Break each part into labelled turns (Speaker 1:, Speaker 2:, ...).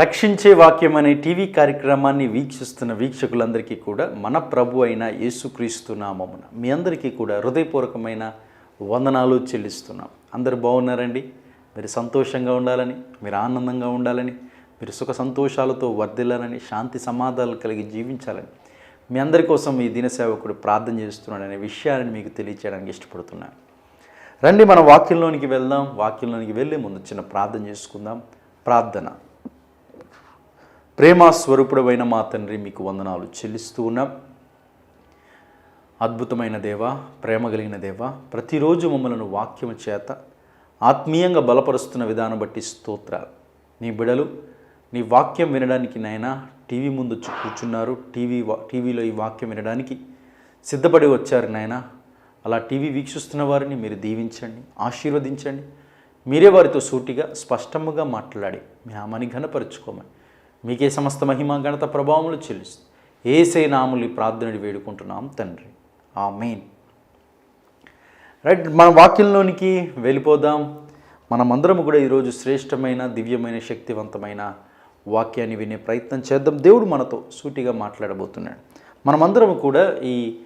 Speaker 1: రక్షించే వాక్యం అనే టీవీ కార్యక్రమాన్ని వీక్షిస్తున్న వీక్షకులందరికీ కూడా మన ప్రభు అయిన యేసుక్రీస్తు నామమున మీ అందరికీ కూడా హృదయపూర్వకమైన వందనాలు చెల్లిస్తున్నాం. అందరు బాగున్నారండి? మీరు సంతోషంగా ఉండాలని మీరు ఆనందంగా ఉండాలని మీరు సుఖ సంతోషాలతో వర్ధిల్లాలని శాంతి సమాధానాలు కలిగి జీవించాలని మీ అందరి కోసం ఈ దినసేవకుడు ప్రార్థన చేస్తున్నాడనే విషయాన్ని మీకు తెలియచేయడానికి ఇష్టపడుతున్నాను రండి మనం వాక్యంలోనికి వెళ్దాం. వాక్యంలోనికి వెళ్ళే ముందు చిన్న ప్రార్థన చేసుకుందాం. ప్రార్థన. ప్రేమ స్వరూపుడమైన మా తండ్రి మీకు వందనాలు చెల్లిస్తూ ఉన్నాం. అద్భుతమైన దేవ ప్రేమ కలిగిన దేవ ప్రతిరోజు మమ్మలను వాక్యము చేత ఆత్మీయంగా బలపరుస్తున్న విధానం బట్టి స్తోత్రాలు. నీ బిడలు నీ వాక్యం వినడానికి నాయన టీవీ ముందు కూర్చున్నారు. టీవీ టీవీలో ఈ వాక్యం వినడానికి సిద్ధపడి వచ్చారు నాయన. అలా టీవీ వీక్షిస్తున్న వారిని మీరు దీవించండి ఆశీర్వదించండి. మీరే వారితో సూటిగా స్పష్టముగా మాట్లాడి మీ ఆమని ఘనపరుచుకోమని మీకే సమస్త మహిమ ఘనత ప్రభావములు చెల్లిస్తుంది ఏసే నాములు ఈ ప్రార్థనని వేడుకుంటున్నాం తండ్రి. ఆ మెయిన్ రైట్ మన వాక్యంలోనికి వెళ్ళిపోదాం. మనమందరం కూడా ఈరోజు శ్రేష్టమైన దివ్యమైన శక్తివంతమైన వాక్యాన్ని వినే ప్రయత్నం చేద్దాం. దేవుడు మనతో సూటిగా మాట్లాడబోతున్నాడు. మనమందరం కూడా ఈ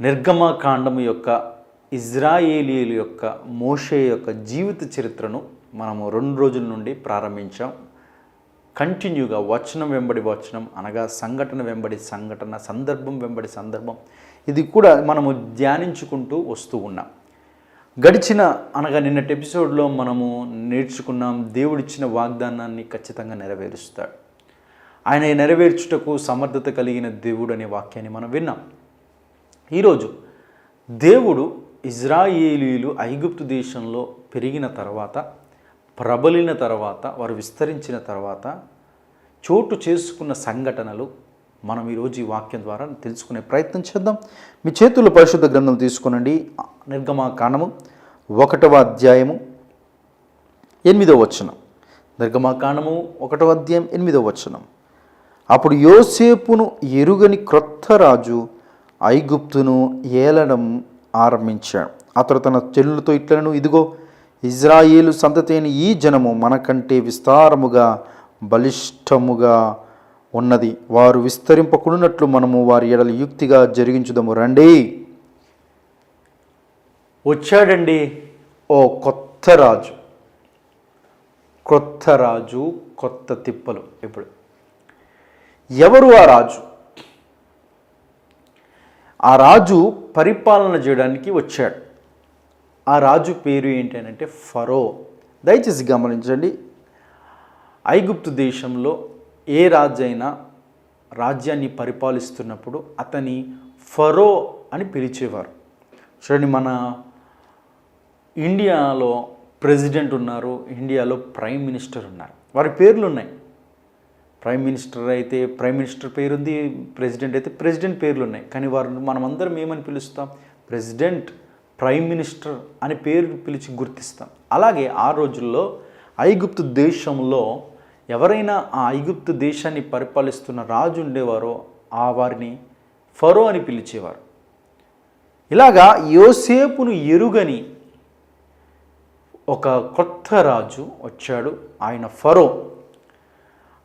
Speaker 1: నిర్గమకాండము యొక్క ఇజ్రాయేలీల యొక్క మోషే యొక్క జీవిత చరిత్రను మనము రెండు రోజుల నుండి ప్రారంభించాం. కంటిన్యూగా వచనం వెంబడి వచనం అనగా సంఘటన వెంబడి సంఘటన సందర్భం వెంబడి సందర్భం ఇది కూడా మనము ధ్యానించుకుంటూ వస్తూ ఉన్నాం. గడిచిన అనగా నిన్నటి ఎపిసోడ్లో మనము నేర్చుకున్నాం దేవుడిచ్చిన వాగ్దానాన్ని ఖచ్చితంగా నెరవేరుస్తాడు. ఆయన నెరవేర్చుటకు సమర్థత కలిగిన దేవుడు అనే వాక్యాన్ని మనం విన్నాం. ఈరోజు దేవుడు ఇజ్రాయేలీలు ఐగుప్తు దేశంలో పెరిగిన తర్వాత ప్రబలిన తర్వాత వారు విస్తరించిన తర్వాత చోటు చేసుకున్న సంఘటనలు మనం ఈరోజు ఈ వాక్యం ద్వారా తెలుసుకునే ప్రయత్నం చేద్దాం. మీ చేతుల్లో పరిశుద్ధ గ్రంథం తీసుకునండి. నిర్గమాకాండము ఒకటవ అధ్యాయము ఎనిమిదవ వచనం. నిర్గమాకాండము ఒకటవ అధ్యాయం ఎనిమిదవ వచనం. అప్పుడు యోసేపును ఎరుగని క్రొత్త రాజు ఐగుప్తును ఏలడం ఆరంభించాడు. అతడు తన చెల్లులతో ఇట్లను ఇదిగో ఇజ్రాయేలు సంతతి అయిన ఈ జనము మనకంటే విస్తారముగా బలిష్టముగా ఉన్నది. వారు విస్తరింపకున్నట్లు మనము వారి ఎడల యుక్తిగా జరిగించుదము. రండి. వచ్చాడండి. ఓ కొత్త రాజు. కొత్త రాజు కొత్త తిప్పలు. ఇప్పుడు ఎవరు ఆ రాజు? ఆ రాజు పరిపాలన చేయడానికి వచ్చాడు. ఆ రాజు పేరు ఏంటి అని అంటే ఫరో. దయచేసి గమనించండి ఐగుప్తు దేశంలో ఏ రాజు అయినా రాజ్యాన్ని పరిపాలిస్తున్నప్పుడు అతని ఫరో అని పిలిచేవారు. చూడండి మన ఇండియాలో ప్రెసిడెంట్ ఉన్నారు ఇండియాలో ప్రైమ్ మినిస్టర్ ఉన్నారు. వారి పేర్లు ఉన్నాయి. ప్రైమ్ మినిస్టర్ అయితే ప్రైమ్ మినిస్టర్ పేరుంది ప్రెసిడెంట్ అయితే ప్రెసిడెంట్ పేర్లు ఉన్నాయి. కానీ వారు మనమందరం ఏమని పిలుస్తాం? ప్రెసిడెంట్ ప్రైమ్ మినిస్టర్ అని పేరు పిలిచి గుర్తిస్తాం. అలాగే ఆ రోజుల్లో ఐగుప్తు దేశంలో ఎవరైనా ఆ ఐగుప్తు దేశాన్ని పరిపాలిస్తున్న రాజు ఉండేవారో ఆ వారిని ఫరో అని పిలిచేవారు. ఇలాగా యోసేపును ఎరుగని ఒక కొత్త రాజు వచ్చాడు ఆయన ఫరో.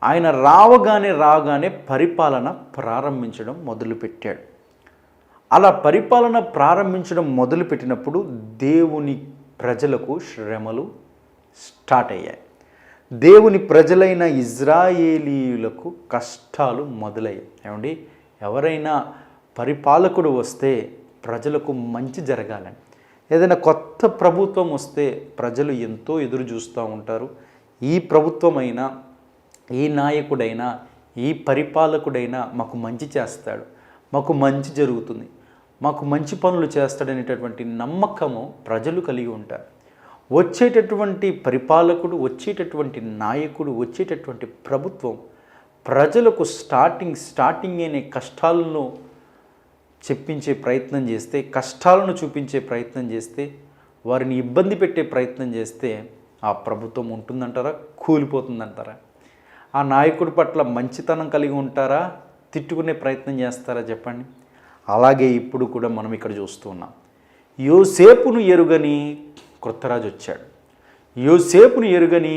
Speaker 1: ఆయన రావగానే రాగానే పరిపాలన ప్రారంభించడం మొదలుపెట్టాడు. అలా పరిపాలన ప్రారంభించడం మొదలుపెట్టినప్పుడు దేవుని ప్రజలకు శ్రమలు స్టార్ట్ అయ్యాయి. దేవుని ప్రజలైన ఇజ్రాయేలీయులకు కష్టాలు మొదలయ్యాయి. ఏమండి? ఎవరైనా పరిపాలకుడు వస్తే ప్రజలకు మంచి జరగాలని. ఏదైనా కొత్త ప్రభుత్వం వస్తే ప్రజలు ఎంతో ఎదురు చూస్తూ ఉంటారు. ఈ ప్రభుత్వమైనా ఈ నాయకుడైనా ఈ పరిపాలకుడైనా మాకు మంచి చేస్తాడు. మాకు మంచి జరుగుతుంది. మాకు మంచి పనులు చేస్తాడనేటటువంటి నమ్మకము ప్రజలు కలిగి ఉంటారు. వచ్చేటటువంటి పరిపాలకుడు వచ్చేటటువంటి నాయకుడు వచ్చేటటువంటి ప్రభుత్వం ప్రజలకు స్టార్టింగ్ స్టార్టింగ్ అనే కష్టాలను చెప్పించే ప్రయత్నం చేస్తే కష్టాలను చూపించే ప్రయత్నం చేస్తే వారిని ఇబ్బంది పెట్టే ప్రయత్నం చేస్తే ఆ ప్రభుత్వం ఉంటుందంటారా? కూలిపోతుందంటారా? ఆ నాయకుడి పట్ల మంచితనం కలిగి ఉంటారా? తిట్టుకునే ప్రయత్నం చేస్తారా? చెప్పండి. అలాగే ఇప్పుడు కూడా మనం ఇక్కడ చూస్తున్నాం యోసేపును ఎరుగని కృతరాజు వచ్చాడు. యోసేపును ఎరుగని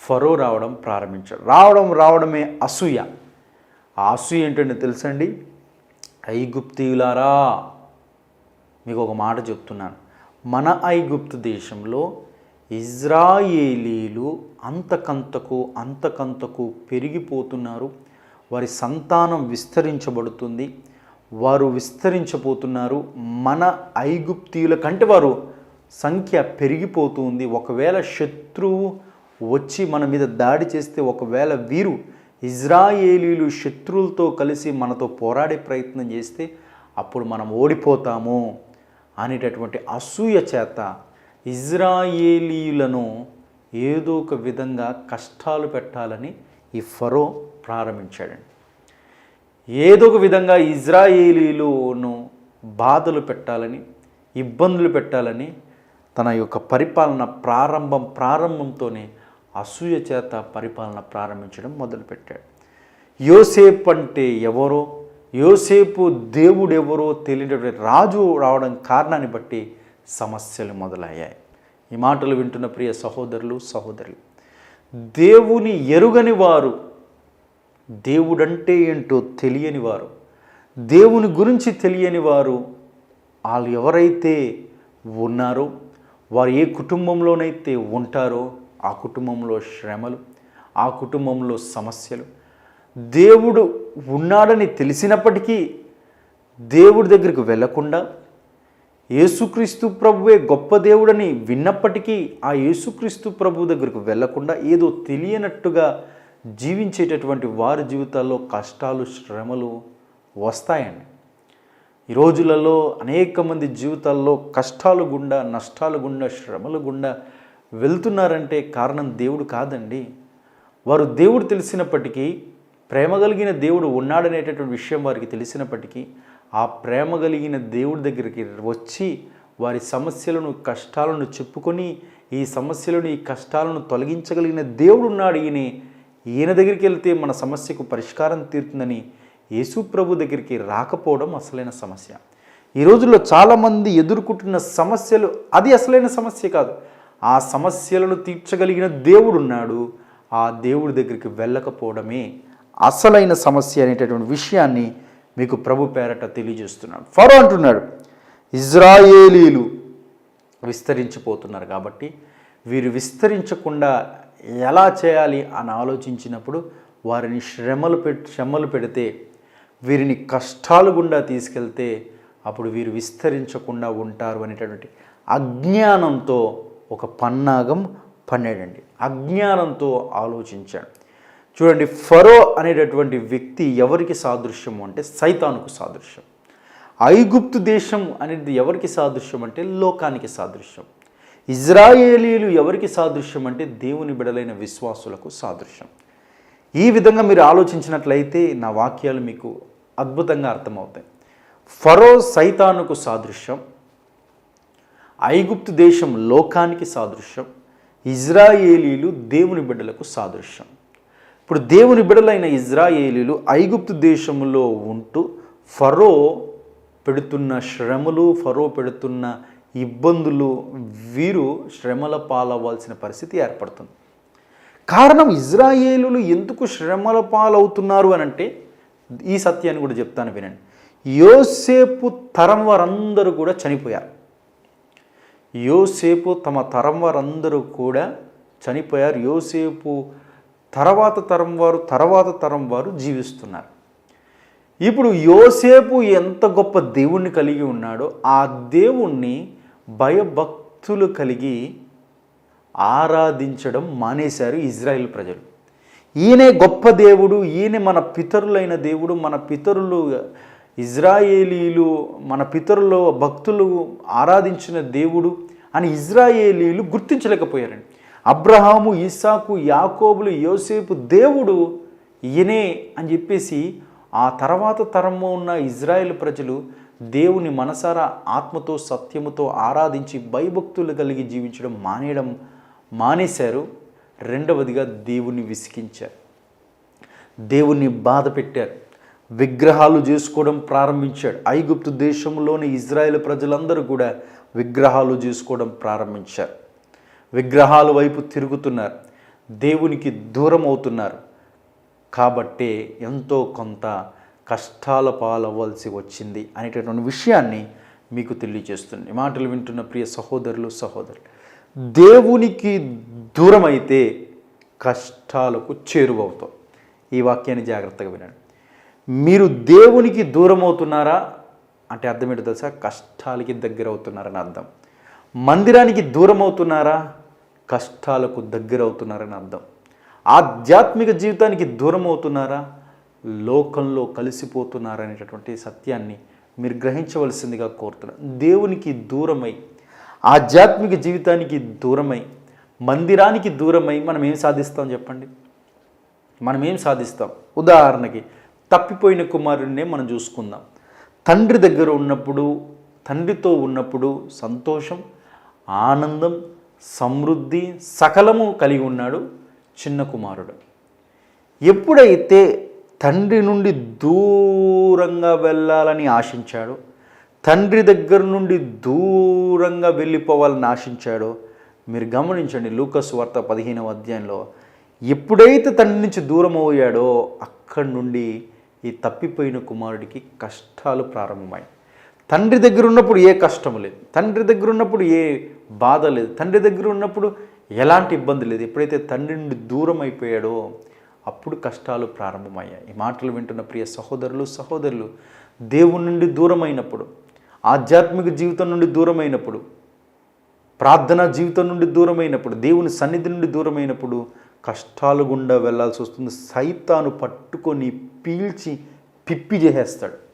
Speaker 1: ఫరో రావడం ప్రారంభించాడు. రావడం రావడమే అసూయ. ఆ అసూయ ఏంటంటే తెలుసండి? ఐగుప్తీయులారా మీకు ఒక మాట చెప్తున్నాను. మన ఐగుప్తు దేశంలో ఇజ్రాయేలీలు అంతకంతకు అంతకంతకు పెరిగిపోతున్నారు. వారి సంతానం విస్తరించబడుతుంది. వారు విస్తరించబోతున్నారు. మన ఐగుప్తీయుల కంటే వారు సంఖ్య పెరిగిపోతుంది ఒకవేళ శత్రువు వచ్చి మన మీద దాడి చేస్తే ఒకవేళ వీరు ఇజ్రాయేలీలు శత్రువులతో కలిసి మనతో పోరాడే ప్రయత్నం చేస్తే అప్పుడు మనం ఓడిపోతాము అనేటటువంటి అసూయ చేత ఇజ్రాయేలీలను ఏదో ఒక విధంగా కష్టాలు పెట్టాలని ఈ ఫరో ప్రారంభించాడండి. ఏదో ఒక విధంగా ఇజ్రాయేలీలోను బాధలు పెట్టాలని ఇబ్బందులు పెట్టాలని తన యొక్క పరిపాలన ప్రారంభం ప్రారంభంతోనే అసూయ చేత పరిపాలన ప్రారంభించడం మొదలుపెట్టాడు. యోసేపు అంటే ఎవరో యోసేపు దేవుడు ఎవరో తెలియనటువంటి రాజు రావడం కారణాన్ని బట్టి సమస్యలు మొదలయ్యాయి. ఈ మాటలు వింటున్న ప్రియ సహోదరులు సహోదరులు దేవుని ఎరుగని వారు దేవుడంటే ఏంటో తెలియని వారు దేవుని గురించి తెలియని వారు వాళ్ళు ఎవరైతే ఉన్నారో వారు ఏ కుటుంబంలోనైతే ఉంటారో ఆ కుటుంబంలో శ్రమలు ఆ కుటుంబంలో సమస్యలు దేవుడు ఉన్నాడని తెలిసినప్పటికీ దేవుడి దగ్గరికి వెళ్ళకుండా యేసుక్రీస్తు ప్రభువే గొప్ప దేవుడని విన్నప్పటికీ ఆ యేసుక్రీస్తు ప్రభు దగ్గరకు వెళ్ళకుండా ఏదో తెలియనట్టుగా జీవించేటటువంటి వారి జీవితాల్లో కష్టాలు శ్రమలు వస్తాయండి. ఈ రోజులలో అనేక మంది జీవితాల్లో కష్టాలు గుండా నష్టాలు గుండా శ్రమలు గుండా వెళ్తున్నారంటే కారణం దేవుడు కాదండి. వారు దేవుడు తెలిసినప్పటికీ ప్రేమ కలిగిన దేవుడు ఉన్నాడనేటటువంటి విషయం వారికి తెలిసినప్పటికీ ఆ ప్రేమ కలిగిన దేవుడి దగ్గరికి వచ్చి వారి సమస్యలను కష్టాలను చెప్పుకొని ఈ సమస్యలను ఈ కష్టాలను తొలగించగలిగిన దేవుడు ఉన్నాడు ఈయన ఈయన దగ్గరికి వెళ్తే మన సమస్యకు పరిష్కారం తీరుతుందని యేసు ప్రభు దగ్గరికి రాకపోవడం అసలైన సమస్య. ఈ రోజుల్లో చాలామంది ఎదుర్కొంటున్న సమస్యలు అది అసలైన సమస్య కాదు. ఆ సమస్యలను తీర్చగలిగిన దేవుడు ఉన్నాడు. ఆ దేవుడి దగ్గరికి వెళ్ళకపోవడమే అసలైన సమస్య అనేటటువంటి విషయాన్ని మీకు ప్రభు పేరట తెలియజేస్తున్నాడు. ఫరో అంటున్నాడు ఇజ్రాయేలీలు విస్తరించిపోతున్నారు కాబట్టి వీరు విస్తరించకుండా ఎలా చేయాలి అని ఆలోచించినప్పుడు వారిని శ్రమలు పె శ్రమలు పెడితే వీరిని కష్టాలు గుండా తీసుకెళ్తే అప్పుడు వీరు విస్తరించకుండా ఉంటారు అనేటటువంటి అజ్ఞానంతో ఒక పన్నాగం పన్నాడండి. అజ్ఞానంతో ఆలోచించాడు. చూడండి ఫరో అనేటటువంటి వ్యక్తి ఎవరికి సాదృశ్యం అంటే సైతానుకు సాదృశ్యం. ఐగుప్తు దేశం అనేది ఎవరికి సాదృశ్యం అంటే లోకానికి సాదృశ్యం. ఇజ్రాయేలీలు ఎవరికి సాదృశ్యం అంటే దేవుని బిడలైన విశ్వాసులకు సాదృశ్యం. ఈ విధంగా మీరు ఆలోచించినట్లయితే నా వాక్యాలు మీకు అద్భుతంగా అర్థమవుతాయి. ఫరో సైతానుకు సాదృశ్యం ఐగుప్తు దేశం లోకానికి సాదృశ్యం ఇజ్రాయేలీలు దేవుని బిడ్డలకు సాదృశ్యం. ఇప్పుడు దేవుని బిడ్డలైన ఇజ్రాయేలీలు ఐగుప్తు దేశంలో ఉంటూ ఫరో పెడుతున్న శ్రమలు ఫరో పెడుతున్న ఇబ్బందులు వీరు శ్రమల పాలవ్వాల్సిన పరిస్థితి ఏర్పడుతుంది. కారణం ఇజ్రాయేలులు ఎందుకు శ్రమల పాలవుతున్నారు అని అంటే ఈ సత్యాన్ని కూడా చెప్తాను వినండి. యోసేపు తరం వారందరూ కూడా చనిపోయారు. యోసేపు తమ తరం వారందరూ కూడా చనిపోయారు. యోసేపు తర్వాత తరం వారు తర్వాత తరం వారు జీవిస్తున్నారు. ఇప్పుడు యోసేపు ఎంత గొప్ప దేవుణ్ణి కలిగి ఉన్నాడో ఆ దేవుణ్ణి భయభక్తులు కలిగి ఆరాధించడం మానేశారు ఇజ్రాయెల్ ప్రజలు. ఈయనే గొప్ప దేవుడు ఈయన మన పితరులైన దేవుడు మన పితరులు ఇజ్రాయేలీలు మన పితరులు భక్తులు ఆరాధించిన దేవుడు అని ఇజ్రాయేలీలు గుర్తించలేకపోయారండి. అబ్రహాము ఇస్సాకు యాకోబులు యోసేపు దేవుడు ఈయనే అని చెప్పేసి ఆ తర్వాత తరము ఉన్న ఇజ్రాయెల్ ప్రజలు దేవుని మనసారా ఆత్మతో సత్యముతో ఆరాధించి భయభక్తులు కలిగి జీవించడం మానేయడం మానేశారు. రెండవదిగా దేవుణ్ణి విసికించారు దేవుణ్ణి బాధ పెట్టారు. విగ్రహాలు చేసుకోవడం ప్రారంభించాడు. ఐగుప్తు దేశంలోని ఇజ్రాయెల్ ప్రజలందరూ కూడా విగ్రహాలు చేసుకోవడం ప్రారంభించారు. విగ్రహాల వైపు తిరుగుతున్నారు. దేవునికి దూరం అవుతున్నారు. కాబట్టే ఎంతో కొంత కష్టాల పాలవ్వాల్సి వచ్చింది అనేటటువంటి విషయాన్ని మీకు తెలియజేస్తుంది. ఈ మాటలు వింటున్న ప్రియ సహోదరులు సహోదరులు దేవునికి దూరమైతే కష్టాలకు చేరువవుతాం. ఈ వాక్యాన్ని జాగ్రత్తగా వినండి. మీరు దేవునికి దూరం అవుతున్నారా అంటే అర్థం ఏంటో తెలుసా? కష్టాలకి దగ్గర అవుతున్నారని అర్థం. మందిరానికి దూరం అవుతున్నారా కష్టాలకు దగ్గర అవుతున్నారని అర్థం. ఆధ్యాత్మిక జీవితానికి దూరం అవుతున్నారా లోకంలో కలిసిపోతున్నారనేటటువంటి సత్యాన్ని మీరు గ్రహించవలసిందిగా కోరుతున్నాను దేవునికి దూరమై ఆధ్యాత్మిక జీవితానికి దూరమై మందిరానికి దూరమై మనం ఏం సాధిస్తాం చెప్పండి? మనం ఏం సాధిస్తాం? ఉదాహరణకి తప్పిపోయిన కుమారుడినే మనం చూసుకుందాం. తండ్రి దగ్గర ఉన్నప్పుడు తండ్రితో ఉన్నప్పుడు సంతోషం ఆనందం సమృద్ధి సకలము కలిగి ఉన్నాడు చిన్న కుమారుడు. ఎప్పుడైతే తండ్రి నుండి దూరంగా వెళ్ళాలని ఆశించాడో. తండ్రి దగ్గర నుండి దూరంగా వెళ్ళిపోవాలని ఆశించాడో. మీరు గమనించండి లూకస్ వార్త పదిహేనవ అధ్యాయంలో ఎప్పుడైతే తండ్రి నుంచి దూరం అయ్యాడో అక్కడి నుండి ఈ తప్పిపోయిన కుమారుడికి కష్టాలు ప్రారంభమాయి తండ్రి దగ్గర ఉన్నప్పుడు ఏ కష్టం లేదు. తండ్రి దగ్గర ఉన్నప్పుడు ఏ బాధ లేదు. తండ్రి దగ్గర ఉన్నప్పుడు ఎలాంటి ఇబ్బంది లేదు. ఎప్పుడైతే తండ్రి నుండి దూరం అయిపోయాడో అప్పుడు కష్టాలు ప్రారంభమయ్యాయి. ఈ మాటలు వింటున్న ప్రియ సహోదరులు సహోదరులు దేవుని నుండి దూరమైనప్పుడు ఆధ్యాత్మిక జీవితం నుండి దూరమైనప్పుడు ప్రార్థనా జీవితం నుండి దూరమైనప్పుడు దేవుని సన్నిధి నుండి దూరమైనప్పుడు కష్టాలు గుండా వెళ్ళాల్సి వస్తుంది. సైతాను పట్టుకొని పీల్చి పిప్పి చేసేస్తాడు.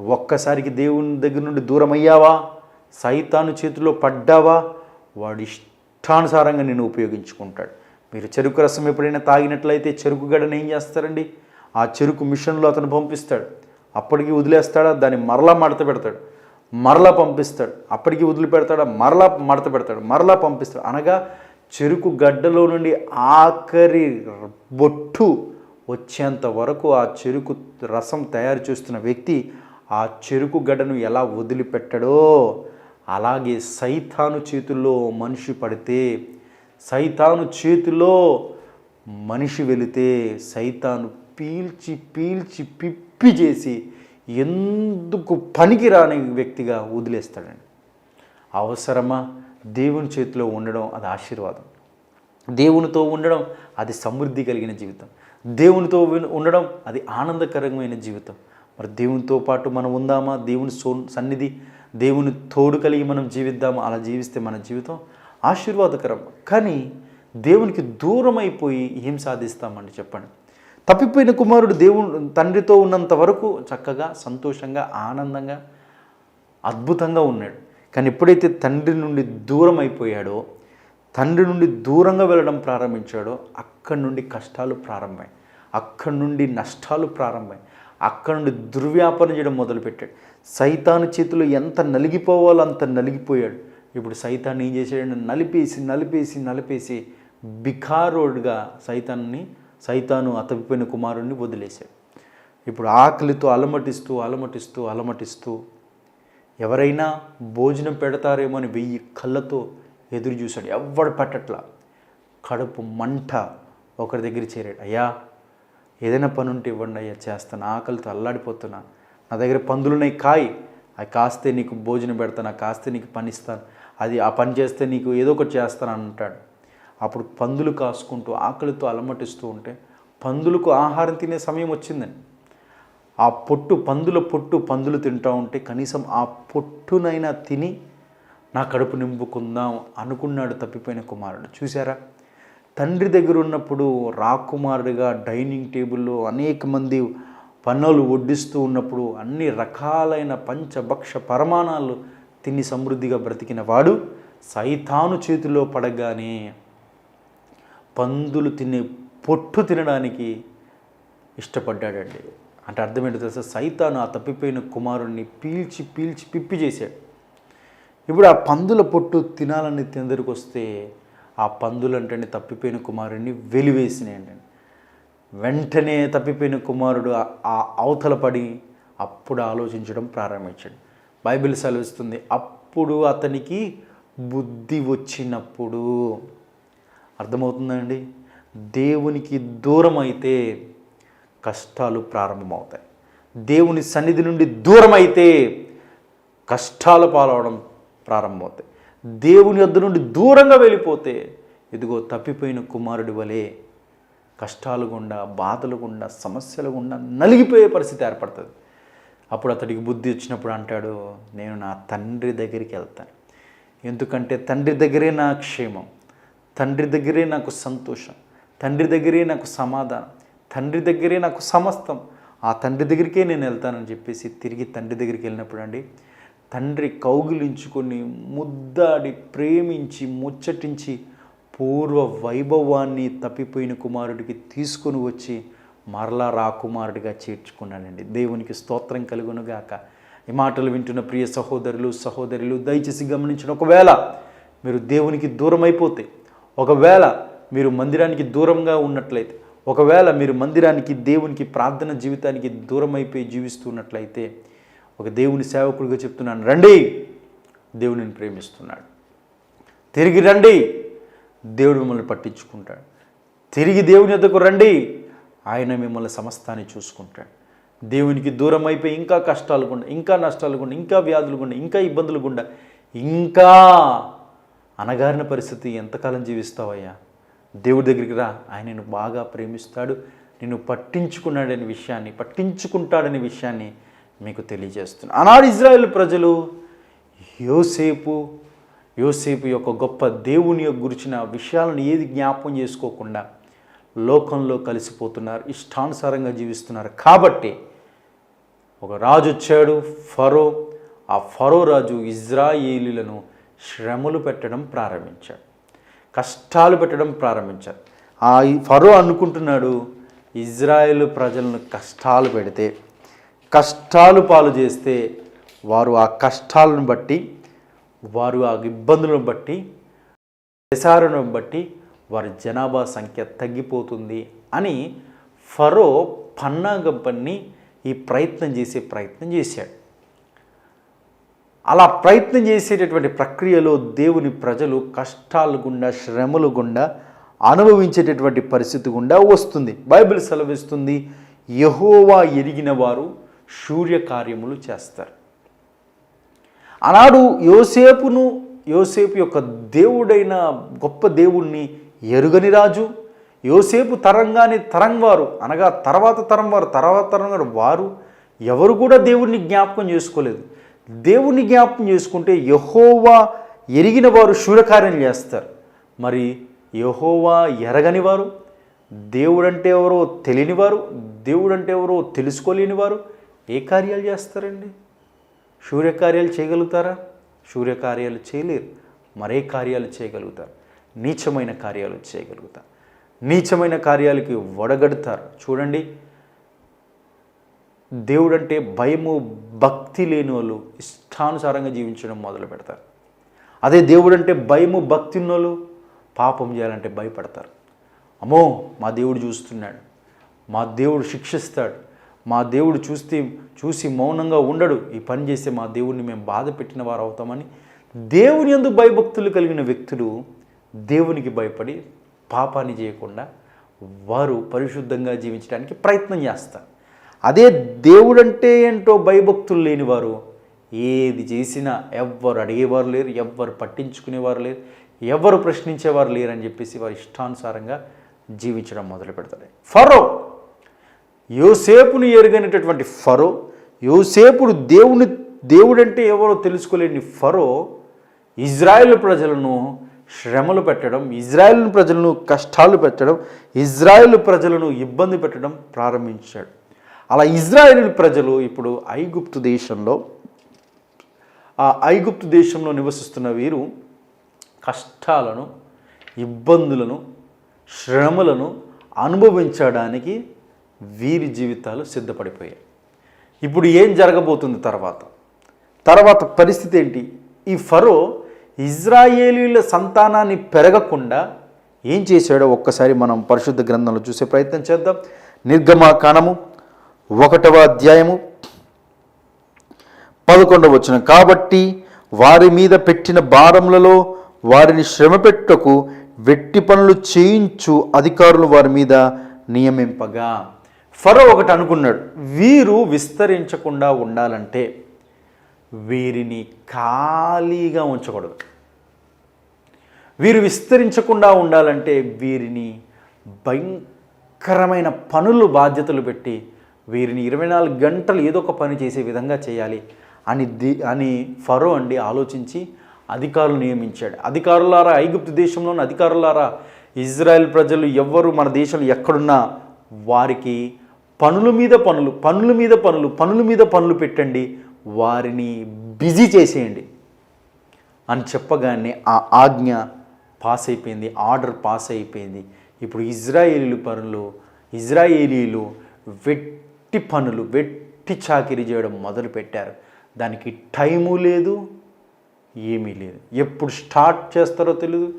Speaker 1: ఒక్కసారికి దేవుని దగ్గర నుండి దూరమయ్యావా? సైతాను చేతిలో పడ్డావా? వాడు ఇష్టానుసారంగా నేను ఉపయోగించుకుంటాడు. మీరు చెరుకు రసం ఎప్పుడైనా తాగినట్లయితే చెరుకు గడని ఏం చేస్తారండి? ఆ చెరుకు మిషన్లో అతను పంపిస్తాడు. అప్పటికి వదిలేస్తాడా? దాన్ని మరలా మడత పెడతాడు. మరలా పంపిస్తాడు. అప్పటికి వదిలిపెడతాడా? మరలా మడత పెడతాడు. మరలా పంపిస్తాడు. అనగా చెరుకు గడ్డలో నుండి ఆఖరి బొట్టు వచ్చేంత వరకు ఆ చెరుకు రసం తయారు చేస్తున్న వ్యక్తి ఆ చెరుకు గడ్డను ఎలా వదిలిపెట్టడో అలాగే సైతాను చేతుల్లో మనిషి పడితే సైతాను చేతిలో మనిషి వెళితే సైతాను పీల్చి పీల్చి పిప్పి చేసి ఎందుకు పనికిరాని వ్యక్తిగా వదిలేస్తాడండి? అవసరమా? దేవుని చేతిలో ఉండడం అది ఆశీర్వాదం. దేవునితో ఉండడం అది సమృద్ధి కలిగిన జీవితం. దేవునితో ఉండడం అది ఆనందకరమైన జీవితం. మరి దేవునితో పాటు మనం ఉందామా? దేవుని సో సన్నిధి దేవుని తోడు కలిగి మనం జీవిద్దామా? అలా జీవిస్తే మన జీవితం ఆశీర్వాదకరం. కానీ దేవునికి దూరం అయిపోయి ఏం సాధిస్తామండి చెప్పండి. తప్పిపోయిన కుమారుడు దేవుడు తండ్రితో ఉన్నంత వరకు చక్కగా సంతోషంగా ఆనందంగా అద్భుతంగా ఉన్నాడు. కానీ ఎప్పుడైతే తండ్రి నుండి దూరం అయిపోయాడో తండ్రి నుండి దూరంగా వెళ్ళడం ప్రారంభించాడో అక్కడి నుండి కష్టాలు ప్రారంభమై అక్కడి నుండి నష్టాలు ప్రారంభమై అక్కడి నుండి దుర్వ్యాపారం చేయడం మొదలుపెట్టాడు. సైతాను చేతిలో ఎంత నలిగిపోవాలో అంత నలిగిపోయాడు. ఇప్పుడు సైతాన్ని ఏం చేశాడు నలిపేసి నలిపేసి నలిపేసి బిఖారోడ్గా సైతాన్ని సైతాను అతపిపోయిన కుమారుణ్ణి వదిలేశాడు. ఇప్పుడు ఆకలితో అలమటిస్తూ అలమటిస్తూ అలమటిస్తూ ఎవరైనా భోజనం పెడతారేమో అని వెయ్యి కళ్ళతో ఎదురు చూశాడు. ఎవ్వడు పెట్టట్లా? కడుపు మంట ఒకరి దగ్గర చేరాడు. అయ్యా ఏదైనా పని ఉంటే ఇవ్వండి అయ్యా చేస్తాను. ఆకలితో అల్లాడిపోతున్నా నా దగ్గర పందులున్నాయి కాయి. అవి కాస్తే నీకు భోజనం పెడతాను ఆ కాస్తే నీకు పనిస్తాను అది ఆ పని చేస్తే నీకు ఏదో ఒకటి చేస్తాను అంటాడు అప్పుడు పందులు కాసుకుంటూ ఆకలితో అలమటిస్తూ ఉంటే పందులకు ఆహారం తినే సమయం వచ్చిందండి ఆ పొట్టు పందుల పొట్టు పందులు తింటూ ఉంటే కనీసం ఆ పొట్టునైనా తిని నా కడుపు నింపుకుందాం అనుకున్నాడు తప్పిపోయిన కుమారుడు. చూసారా తండ్రి దగ్గర ఉన్నప్పుడు రాకుమారుడిగా డైనింగ్ టేబుల్లో అనేక మంది పన్నులు వడ్డిస్తూ ఉన్నప్పుడు అన్ని రకాలైన పంచభక్ష పరమాణాలు తిని సమృద్ధిగా బ్రతికిన వాడు సైతాను చేతిలో పడగానే పందులు తినే పొట్టు తినడానికి ఇష్టపడ్డాడండి. అంటే అర్థం ఏంటో తెలుసా? సైతాను ఆ తప్పిపోయిన కుమారుణ్ణి పీల్చి పీల్చి పిప్పి చేశాడు. ఇప్పుడు ఆ పందుల పొట్టు తినాలని తిందరికి వస్తే ఆ పందులంటేనే తప్పిపోయిన కుమారుడిని వెలివేసినాయండి. వెంటనే తప్పిపోయిన కుమారుడు ఆ- ఆ అవతల పడి అప్పుడు ఆలోచించడం ప్రారంభించాడు. బైబిల్ సెలవిస్తుంది అప్పుడు అతనికి బుద్ధి వచ్చినప్పుడు. అర్థమవుతుందండి? దేవునికి దూరం అయితే కష్టాలు ప్రారంభమవుతాయి. దేవుని సన్నిధి నుండి దూరం అయితే కష్టాలు పాలవడం ప్రారంభమవుతాయి. దేవుని వద్ద నుండి దూరంగా వెళ్ళిపోతే ఇదిగో తప్పిపోయిన కుమారుడి వలె కష్టాలు గుండా బాధలు గుండా సమస్యలు గుండా నలిగిపోయే పరిస్థితి ఏర్పడుతుంది. అప్పుడు అతడికి బుద్ధి వచ్చినప్పుడు అంటాడు నేను నా తండ్రి దగ్గరికి వెళ్తాను. ఎందుకంటే తండ్రి దగ్గరే నా క్షేమం. తండ్రి దగ్గరే నాకు సంతోషం. తండ్రి దగ్గరే నాకు సమాధానం. తండ్రి దగ్గరే నాకు సమస్తం. ఆ తండ్రి దగ్గరికే నేను వెళ్తానని చెప్పేసి తిరిగి తండ్రి దగ్గరికి వెళ్ళినప్పుడు అండి తండ్రి కౌగిలించుకొని ముద్దాడి ప్రేమించి ముచ్చటించి పూర్వ వైభవాన్ని తప్పిపోయిన కుమారుడికి తీసుకొని వచ్చి మరలా రాకుమారుడిగా చేర్చుకున్నానండి. దేవునికి స్తోత్రం కలుగునుగాక. ఈ మాటలు వింటున్న ప్రియ సహోదరులు సహోదరులు దయచేసి గమనించిన ఒకవేళ మీరు దేవునికి దూరం అయిపోతే ఒకవేళ మీరు మందిరానికి దూరంగా ఉన్నట్లయితే ఒకవేళ మీరు మందిరానికి దేవునికి ప్రార్థన జీవితానికి దూరం అయిపోయి జీవిస్తున్నట్లయితే ఒక దేవుని సేవకుడిగా చెప్తున్నాను రండి దేవునిని ప్రేమిస్తున్నాడు. తిరిగి రండి దేవుడు మిమ్మల్ని పట్టించుకుంటాడు. తిరిగి దేవుని యొద్దకు రండి ఆయన మిమ్మల్ని సమస్తాన్ని చూసుకుంటాడు. దేవునికి దూరం అయిపోయి ఇంకా కష్టాలు గుండా ఇంకా నష్టాలు గుండా ఇంకా వ్యాధులు గుండా ఇంకా ఇబ్బందులు గుండా ఇంకా అనగారిన పరిస్థితి ఎంతకాలం జీవిస్తావయ్యా? దేవుడి దగ్గరికి రా. ఆయన నిన్ను బాగా ప్రేమిస్తాడు. నిన్ను పట్టించుకున్నాడనే విషయాన్ని పట్టించుకుంటాడనే విషయాన్ని మీకు తెలియజేస్తున్నాను ఆనాడు ఇజ్రాయెల్ ప్రజలు యోసేపు యోసేపు యొక్క గొప్ప దేవుని యొక్క గురించిన విషయాలను ఏది జ్ఞాపం చేసుకోకుండా లోకంలో కలిసిపోతున్నారు ఇష్టానుసారంగా జీవిస్తున్నారు. కాబట్టి ఒక రాజు వచ్చాడు ఫరో. ఆ ఫరో రాజు ఇజ్రాయేలీలను శ్రమలు పెట్టడం ప్రారంభించాడు. కష్టాలు పెట్టడం ప్రారంభించాడు. ఆ ఫరో అనుకుంటున్నాడు ఇజ్రాయేల్ ప్రజలను కష్టాలు పెడితే కష్టాలు పాలు చేస్తే వారు ఆ కష్టాలను బట్టి వారు ఆ ఇబ్బందులను బట్టి ప్రసారణను బట్టి వారి జనాభా సంఖ్య తగ్గిపోతుంది అని ఫరో పన్నాగం పన్ని ఈ ప్రయత్నం చేసే ప్రయత్నం చేశాడు. అలా ప్రయత్నం చేసేటటువంటి ప్రక్రియలో దేవుని ప్రజలు కష్టాలు గుండా శ్రమలు గుండా అనుభవించేటటువంటి పరిస్థితి గుండా వస్తుంది. బైబిల్ సెలవిస్తుంది యహోవా ఎరిగిన వారు సూర్య కార్యములు చేస్తారు. ఆనాడు యోసేపును యోసేపు యొక్క దేవుడైన గొప్ప దేవుణ్ణి ఎరుగని రాజు యోసేపు తరంగాని తరం వారు అనగా తర్వాత తరం వారు తర్వాత తరం వారు వారు ఎవరు కూడా దేవుణ్ణి జ్ఞాపకం చేసుకోలేదు. దేవుణ్ణి జ్ఞాపకం చేసుకుంటే యహోవా ఎరిగిన వారు శూరకార్యం చేస్తారు. మరి యహోవా ఎరగని వారు దేవుడంటే ఎవరో తెలియని వారు దేవుడంటే ఎవరో తెలుసుకోలేని వారు ఏ కార్యాలు చేస్తారండి? సూర్యకార్యాలు చేయగలుగుతారా? సూర్యకార్యాలు చేయలేరు. మరే కార్యాలు చేయగలుగుతారు? నీచమైన కార్యాలు చేయగలుగుతారు నీచమైన కార్యాలకి వడగడతారు. చూడండి. దేవుడంటే భయము భక్తి లేని వాళ్ళు ఇష్టానుసారంగా జీవించడం మొదలు పెడతారు. అదే దేవుడంటే భయము భక్తి ఉన్న వాళ్ళు పాపం చేయాలంటే భయపడతారు. అమ్మో మా దేవుడు చూస్తున్నాడు. మా దేవుడు శిక్షిస్తాడు. మా దేవుడు చూస్తే చూసి మౌనంగా ఉండడు. ఈ పని చేస్తే మా దేవుడిని మేము బాధ పెట్టిన వారు అవుతామని దేవుని యందు భయభక్తులు కలిగిన వ్యక్తులు దేవునికి భయపడి పాపాన్ని చేయకుండా వారు పరిశుద్ధంగా జీవించడానికి ప్రయత్నం చేస్తారు. అదే దేవుడంటే ఏంటో భయభక్తులు లేని వారు ఏది చేసినా ఎవ్వరు అడిగేవారు లేరు ఎవ్వరు పట్టించుకునేవారు లేరు ఎవరు ప్రశ్నించేవారు లేరని చెప్పేసి వారు ఇష్టానుసారంగా జీవించడం మొదలు పెడతారు. ఫరో యోసేపుని ఎరుగనేటటువంటి ఫరో యోసేపుడు దేవుని దేవుడంటే ఎవరో తెలుసుకోలేని ఫరో ఇజ్రాయెల్ ప్రజలను శ్రమలు పెట్టడం ఇజ్రాయెల్ ప్రజలను కష్టాలు పెట్టడం ఇజ్రాయెల్ ప్రజలను ఇబ్బంది పెట్టడం ప్రారంభించాడు. అలా ఇజ్రాయెల్ ప్రజలు ఇప్పుడు ఐగుప్తు దేశంలో ఆ ఐగుప్తు దేశంలో నివసిస్తున్న వీరు కష్టాలను ఇబ్బందులను శ్రమలను అనుభవించడానికి వీరి జీవితాలు సిద్ధపడిపోయాయి. ఇప్పుడు ఏం జరగబోతుంది తర్వాత? తర్వాత పరిస్థితి ఏంటి? ఈ ఫరో ఇజ్రాయేలీల సంతానాన్ని పెరగకుండా ఏం చేశాడో ఒక్కసారి మనం పరిశుద్ధ గ్రంథంలో చూసే ప్రయత్నం చేద్దాం. నిర్గమాకాండము ఒకటవ అధ్యాయము పదకొండవ వచ్చిన కాబట్టి వారి మీద పెట్టిన భారములలో వారిని శ్రమపెట్టకు వెట్టి పనులు చేయించు అధికారులు వారి మీద నియమింపగా. ఫరో ఒకటి అనుకున్నాడు వీరు విస్తరించకుండా ఉండాలంటే వీరిని ఖాళీగా ఉంచకూడదు. వీరు విస్తరించకుండా ఉండాలంటే వీరిని భయంకరమైన పనులు బాధ్యతలు పెట్టి వీరిని ఇరవై నాలుగు గంటలు ఏదో ఒక పని చేసే విధంగా చేయాలి అని ది అని ఫరో అండి ఆలోచించి అధికారులు నియమించాడు. అధికారులారా ఐగుప్తు దేశంలోని అధికారులారా ఇజ్రాయెల్ ప్రజలు ఎవ్వరు మన దేశంలో ఎక్కడున్నా వారికి పనుల మీద పనులు పనుల మీద పనులు పనుల మీద పనులు పెట్టండి. వారిని బిజీ చేసేయండి అని చెప్పగానే ఆ ఆజ్ఞ పాస్ అయిపోయింది ఆర్డర్ పాస్ అయిపోయింది. ఇప్పుడు ఇజ్రాయేలీలు పనులు ఇజ్రాయేలీలు వెట్టి పనులు వెట్టి చాకిరీ చేయడం మొదలుపెట్టారు. దానికి టైము లేదు ఏమీ లేదు. ఎప్పుడు స్టార్ట్ చేస్తారో తెలియదు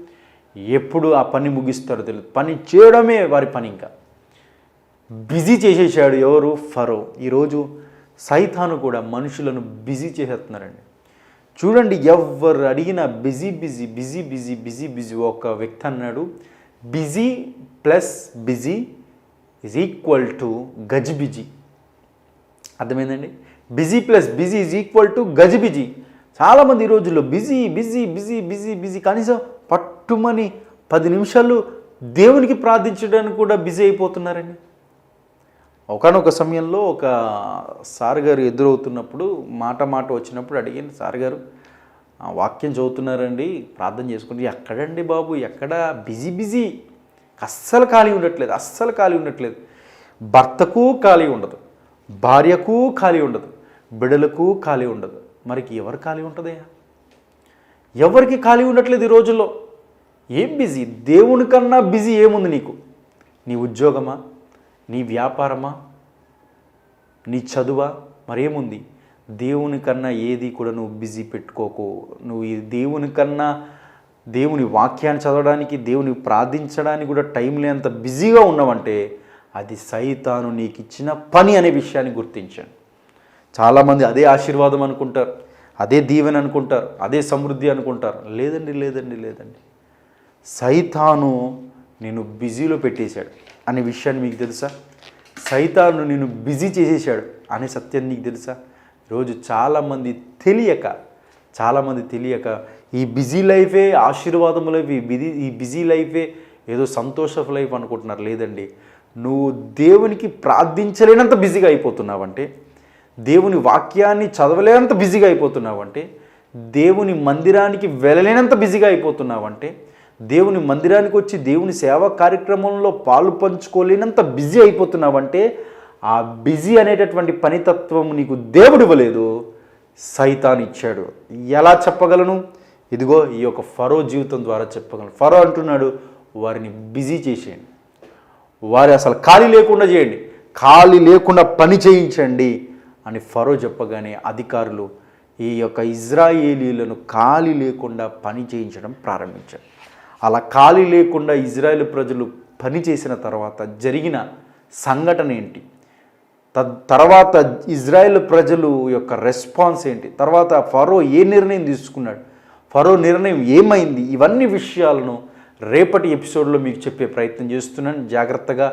Speaker 1: ఎప్పుడు ఆ పని ముగిస్తారో తెలియదు పని చేయడమే వారి పని ఇంకా. బిజీ చేసేసాడు ఎవరు? ఫరో. ఈరోజు సైతాను కూడా మనుషులను బిజీ చేసేస్తున్నారండి. చూడండి ఎవరు అడిగినా busy busy busy busy busy busy ఒక వ్యక్తి అన్నాడు busy plus busy is equal to గజిబిజీ. అర్థమైందండి? Busy plus busy is equal to గజిబిజీ. చాలామంది ఈ రోజుల్లో busy busy busy busy busy కనీసం పట్టుమని పది నిమిషాలు దేవునికి ప్రార్థించడానికి కూడా బిజీ అయిపోతున్నారండి. ఒకనొక సమయంలో ఒక సార్ గారు ఎదురవుతున్నప్పుడు మాట మాట వచ్చినప్పుడు అడిగాను సార్ గారు వాక్యం చదువుతున్నారండి ప్రార్థన చేసుకుంటే ఎక్కడండి బాబు? ఎక్కడ బిజీ బిజీ? అస్సలు ఖాళీ ఉండట్లేదు అస్సలు ఖాళీ ఉండట్లేదు. భర్తకు ఖాళీ ఉండదు భార్యకు ఖాళీ ఉండదు బిడలకు ఖాళీ ఉండదు. మరికి ఎవరు ఖాళీ ఉంటుందయ్యా? ఎవరికి ఖాళీ ఉండట్లేదు ఈ రోజుల్లో? ఏం బిజీ? దేవుని కన్నా బిజీ ఏముంది నీకు? నీ ఉద్యోగమా? నీ వ్యాపారమా? నీ చదువా? మరేముంది? దేవుని కన్నా ఏది కూడా నువ్వు బిజీ పెట్టుకోకు. నువ్వు ఈ దేవుని కన్నా దేవుని వాక్యాన్ని చదవడానికి దేవుని ప్రార్థించడానికి కూడా టైం లేనంత బిజీగా ఉన్నావంటే అది సైతాను నీకు ఇచ్చిన పని అనే విషయాన్ని గుర్తించండి. చాలామంది అదే ఆశీర్వాదం అనుకుంటారు అదే దీవెన అనుకుంటారు అదే సమృద్ధి అనుకుంటారు. లేదండి లేదండి లేదండి. సైతాను నేను బిజీలో పెట్టేశాడు. అనే విషయాన్ని మీకు తెలుసా? సైతాను నేను బిజీ చేసేసాడు అనే సత్యం నీకు తెలుసా? ఈరోజు చాలామంది తెలియక చాలామంది తెలియక ఈ బిజీ లైఫే ఆశీర్వాదం లైఫ్ ఈ బిజీ ఈ బిజీ లైఫే ఏదో సంతోషపు లైఫ్ అనుకుంటున్నారు. లేదండి నువ్వు దేవునికి ప్రార్థించలేనంత బిజీగా అయిపోతున్నావంటే దేవుని వాక్యాన్ని చదవలేనంత బిజీగా అయిపోతున్నావంటే దేవుని మందిరానికి వెళ్ళలేనంత బిజీగా అయిపోతున్నావంటే దేవుని మందిరానికి వచ్చి దేవుని సేవా కార్యక్రమంలో పాలు పంచుకోలేనంత బిజీ అయిపోతున్నావంటే ఆ బిజీ అనేటటువంటి పనితత్వం నీకు దేవుడు ఇవ్వలేదు. సైతాన్ ఇచ్చాడు. ఎలా చెప్పగలను? ఇదిగో ఈ యొక్క ఫరో జీవితం ద్వారా చెప్పగలను. ఫరో అంటున్నాడు వారిని బిజీ చేసేయండి. వారి అసలు ఖాళీ లేకుండా చేయండి. ఖాళీ లేకుండా పని చేయించండి. అని ఫరో చెప్పగానే అధికారులు ఈ యొక్క ఇజ్రాయేలీలను ఖాళీ లేకుండా పని చేయించడం ప్రారంభించారు. అలా ఖాళీ లేకుండా ఇజ్రాయెల్ ప్రజలు పని చేసిన తర్వాత జరిగిన సంఘటన ఏంటి? తద్ తర్వాత ఇజ్రాయెల్ ప్రజలు యొక్క రెస్పాన్స్ ఏంటి? తర్వాత ఫరో ఏ నిర్ణయం తీసుకున్నాడు? ఫరో నిర్ణయం ఏమైంది? ఇవన్నీ విషయాలను రేపటి ఎపిసోడ్లో మీకు చెప్పే ప్రయత్నం చేస్తున్నాను. జాగ్రత్తగా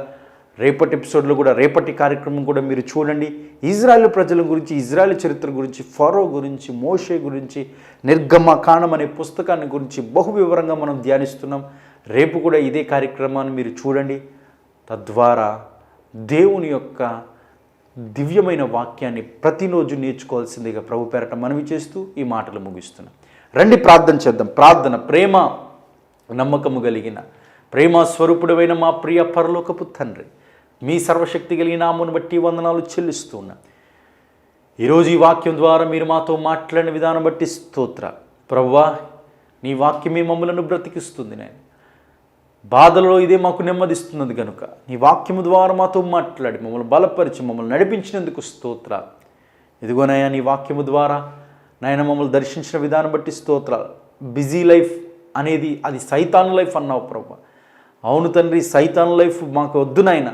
Speaker 1: రేపటి ఎపిసోడ్లో కూడా రేపటి కార్యక్రమం కూడా మీరు చూడండి. ఇజ్రాయెల్ ప్రజల గురించి ఇజ్రాయెల్ చరిత్ర గురించి ఫరో గురించి మోషే గురించి నిర్గమ కాణం అనే పుస్తకాన్ని గురించి బహు వివరంగా మనం ధ్యానిస్తున్నాం. రేపు కూడా ఇదే కార్యక్రమాన్ని మీరు చూడండి. తద్వారా దేవుని యొక్క దివ్యమైన వాక్యాన్ని ప్రతిరోజు నేర్చుకోవాల్సిందిగా ప్రభు పేరట మనవి చేస్తూ ఈ మాటలు ముగిస్తున్నాం. రండి ప్రార్థన చేద్దాం. ప్రార్థన ప్రేమ నమ్మకము కలిగిన ప్రేమ స్వరూపుడమైన మా ప్రియ పరలోకపు తండ్రి మీ సర్వశక్తి కలిగిన నామును బట్టి వందనాలు చెల్లిస్తున్నా. ఈరోజు ఈ వాక్యం ద్వారా మీరు మాతో మాట్లాడిన విధానం బట్టి స్తోత్ర. ప్రవ్వా నీ వాక్యమే మమ్మలను బ్రతికిస్తుంది నేను బాధలలో ఇదే మాకు నెమ్మదిస్తున్నది కనుక నీ వాక్యము ద్వారా మాతో మాట్లాడి మమ్మల్ని బలపరిచి మమ్మల్ని నడిపించినందుకు స్తోత్ర. ఇదిగోనయ్యా నీ వాక్యము ద్వారా నాయన మమ్మల్ని దర్శించిన విధానం బట్టి స్తోత్ర. బిజీ లైఫ్ అనేది అది సైతాన్ లైఫ్ అన్నావు ప్రభు అవును తండ్రి సైతాన్ లైఫ్ మాకు వద్దు నాయన.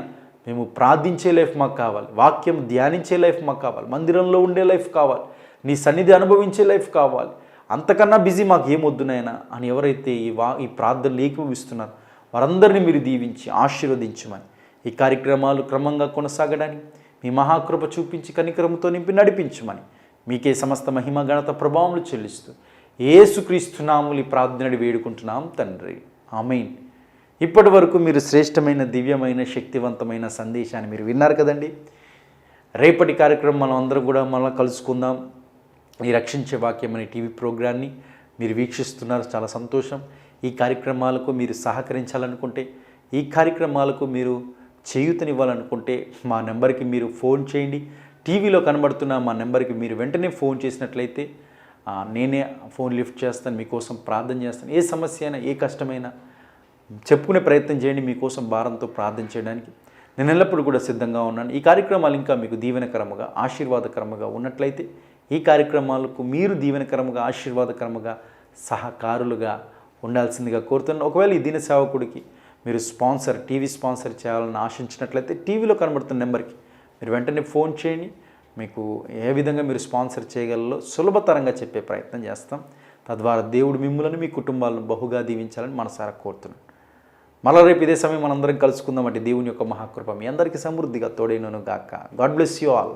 Speaker 1: మేము ప్రార్థించే లైఫ్ మాకు కావాలి. వాక్యం ధ్యానించే లైఫ్ మాకు కావాలి. మందిరంలో ఉండే లైఫ్ కావాలి. నీ సన్నిధి అనుభవించే లైఫ్ కావాలి. అంతకన్నా బిజీ మాకు ఏమొద్దునైనా అని ఎవరైతే ఈ వా ఈ ప్రార్థనలు ఏకీభవిస్తున్నారు వారందరినీ మీరు దీవించి ఆశీర్వదించమని. ఈ కార్యక్రమాలు క్రమంగా కొనసాగడానికి మీ మహాకృప చూపించి కనికరముతో నింపి నడిపించమని. మీకే సమస్త మహిమ ఘనత ప్రభావములు చెల్లిస్తూ ఏసుక్రీస్తునాములు ఈ ప్రార్థనడి వేడుకుంటున్నాం తండ్రి. ఆమెన్. ఇప్పటి వరకు మీరు శ్రేష్టమైన దివ్యమైన శక్తివంతమైన సందేశాన్ని మీరు విన్నారు కదండి. రేపటి కార్యక్రమం మనం అందరం కూడా మళ్ళీ కలుసుకుందాం. ఈ రక్షించే వాక్యం అనే టీవీ ప్రోగ్రాన్ని మీరు వీక్షిస్తున్నారు. చాలా సంతోషం. ఈ కార్యక్రమాలకు మీరు సహకరించాలనుకుంటే ఈ కార్యక్రమాలకు మీరు చేయూతనివ్వాలనుకుంటే మా నెంబర్కి మీరు ఫోన్ చేయండి. టీవీలో కనబడుతున్న మా నెంబర్కి మీరు వెంటనే ఫోన్ చేసినట్లయితే నేనే ఫోన్ లిఫ్ట్ చేస్తాను మీకోసం ప్రార్థన చేస్తాను. ఏ సమస్య అయినా ఏ కష్టమైనా చెప్పుకునే ప్రయత్నం చేయండి మీకోసం భారంతో ప్రార్థన చేయడానికి. నేను ఎల్లప్పుడూ కూడా సిద్ధంగా ఉన్నాను. ఈ కార్యక్రమాలు ఇంకా మీకు దీవెనకరముగా ఆశీర్వాదకరముగా ఉన్నట్లయితే ఈ కార్యక్రమాలకు మీరు దీవెనకరముగా ఆశీర్వాదకరముగా సహకారులుగా ఉండాల్సిందిగా కోరుతున్నాను. ఒకవేళ ఈ దీన సేవకుడికి మీరు స్పాన్సర్ టీవీ స్పాన్సర్ చేయాలని ఆశించినట్లయితే టీవీలో కనబడుతున్న నెంబర్కి మీరు వెంటనే ఫోన్ చేయండి. మీకు ఏ విధంగా మీరు స్పాన్సర్ చేయగలలో సులభతరంగా చెప్పే ప్రయత్నం చేస్తాం. తద్వారా దేవుడు మిమ్మల్ని మీ కుటుంబాలను బహుగా దీవించాలని మనసారా కోరుతున్నాను మళ్ళీ రేపు ఇదే సమయం మనందరం కలుసుకుందాం అంటే దేవుని యొక్క మహాకృప మీ అందరికీ సమృద్ధిగా తోడైనను గాక. God bless you all